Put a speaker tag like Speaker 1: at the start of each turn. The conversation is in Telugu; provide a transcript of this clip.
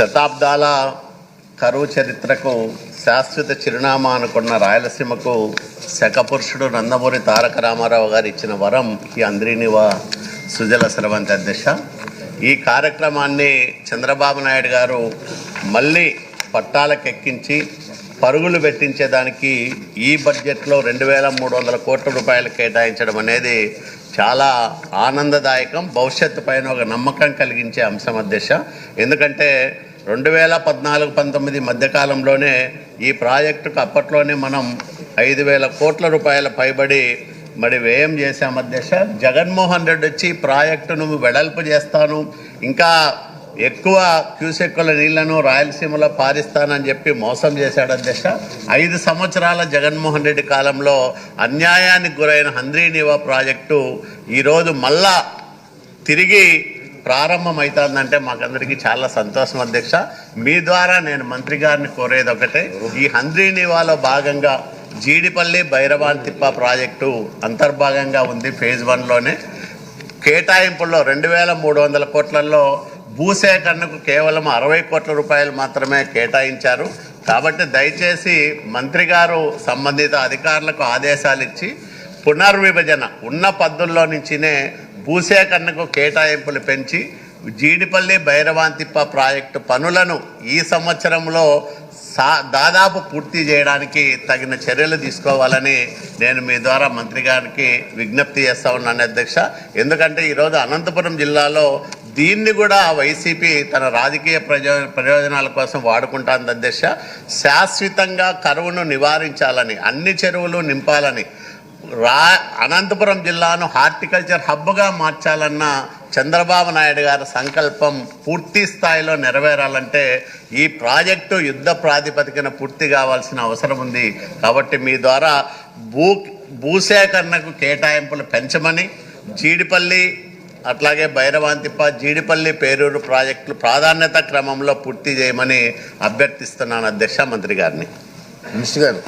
Speaker 1: శతాబ్దాల కరువు చరిత్రకు శాశ్వత చిరునామా అనుకున్న రాయలసీమకు శకపురుషుడు నందమూరి తారక రామారావు గారు ఇచ్చిన వరం ఈ అంద్రీనివా సుజల స్రవంతి అధ్యక్ష. ఈ కార్యక్రమాన్ని చంద్రబాబు నాయుడు గారు మళ్ళీ పట్టాలకెక్కించి పరుగులు పెట్టించేదానికి ఈ బడ్జెట్లో రెండు వేల మూడు వందల కోట్ల రూపాయలు కేటాయించడం అనేది చాలా ఆనందదాయకం భవిష్యత్తు పైన ఒక నమ్మకం కలిగించే అంశం అధ్యక్ష. ఎందుకంటే రెండు వేల పద్నాలుగు పంతొమ్మిది మధ్యకాలంలోనే ఈ ప్రాజెక్టుకు అప్పట్లోనే మనం ఐదు వేల కోట్ల రూపాయల పైబడి మరి వ్యయం చేశాం. అధ్యక్ష జగన్మోహన్ రెడ్డి వచ్చి ప్రాజెక్టును వెడల్పు చేస్తాను. ఇంకా ఎక్కువ క్యూసెక్కుల నీళ్ళను రాయలసీమలో పారిస్తానని చెప్పి మోసం చేశాడు. అధ్యక్ష ఐదు సంవత్సరాల జగన్మోహన్ రెడ్డి కాలంలో అన్యాయానికి గురైన హంద్రీనివా ప్రాజెక్టు ఈరోజు మళ్ళా తిరిగి ప్రారంభమవుతుందంటే మాకందరికీ చాలా సంతోషం అధ్యక్ష. మీ ద్వారా నేను మంత్రి గారిని కోరేది ఒకటే ఈ హంద్రీనివాలో భాగంగా జీడిపల్లి భైరవాన్ తిప్ప ప్రాజెక్టు అంతర్భాగంగా ఉంది ఫేజ్ వన్లోనే. కేటాయింపుల్లో రెండు వేల మూడు వందల కోట్లలో భూసేకరణకు కేవలం అరవై కోట్ల రూపాయలు మాత్రమే కేటాయించారు. కాబట్టి దయచేసి మంత్రి గారు సంబంధిత అధికారులకు ఆదేశాలు ఇచ్చి పునర్విభజన ఉన్న పద్ధతుల్లో నుంచినే భూసేకరణకు కేటాయింపులు పెంచి జీడిపల్లి భైరవాంతిప్ప ప్రాజెక్టు పనులను ఈ సంవత్సరంలో సా దాదాపు పూర్తి చేయడానికి తగిన చర్యలు తీసుకోవాలని నేను మీ ద్వారా మంత్రి గారికి విజ్ఞప్తి చేస్తా ఉన్నాను అధ్యక్ష. ఎందుకంటే ఈరోజు అనంతపురం జిల్లాలో దీన్ని కూడా వైసీపీ తన రాజకీయ ప్రయో ప్రయోజనాల కోసం వాడుకుంటాను అధ్యక్ష. శాశ్వతంగా కరువును నివారించాలని అన్ని చెరువులు నింపాలని రా అనంతపురం జిల్లాను హార్టికల్చర్ హబ్గా మార్చాలన్న చంద్రబాబు నాయుడు గారి సంకల్పం పూర్తి స్థాయిలో నెరవేరాలంటే ఈ ప్రాజెక్టు యుద్ధ ప్రాతిపదికన పూర్తి కావాల్సిన అవసరం ఉంది. కాబట్టి మీ ద్వారా భూ భూసేకరణకు కేటాయింపులు పెంచమని జీడిపల్లి అట్లాగే భైరవాంతిప్ప జీడిపల్లి పేరూరు ప్రాజెక్టులు ప్రాధాన్యత క్రమంలో పూర్తి చేయమని అభ్యర్థిస్తున్నాను అధ్యక్ష మంత్రి గారిని.
Speaker 2: మినిస్టర్ గారు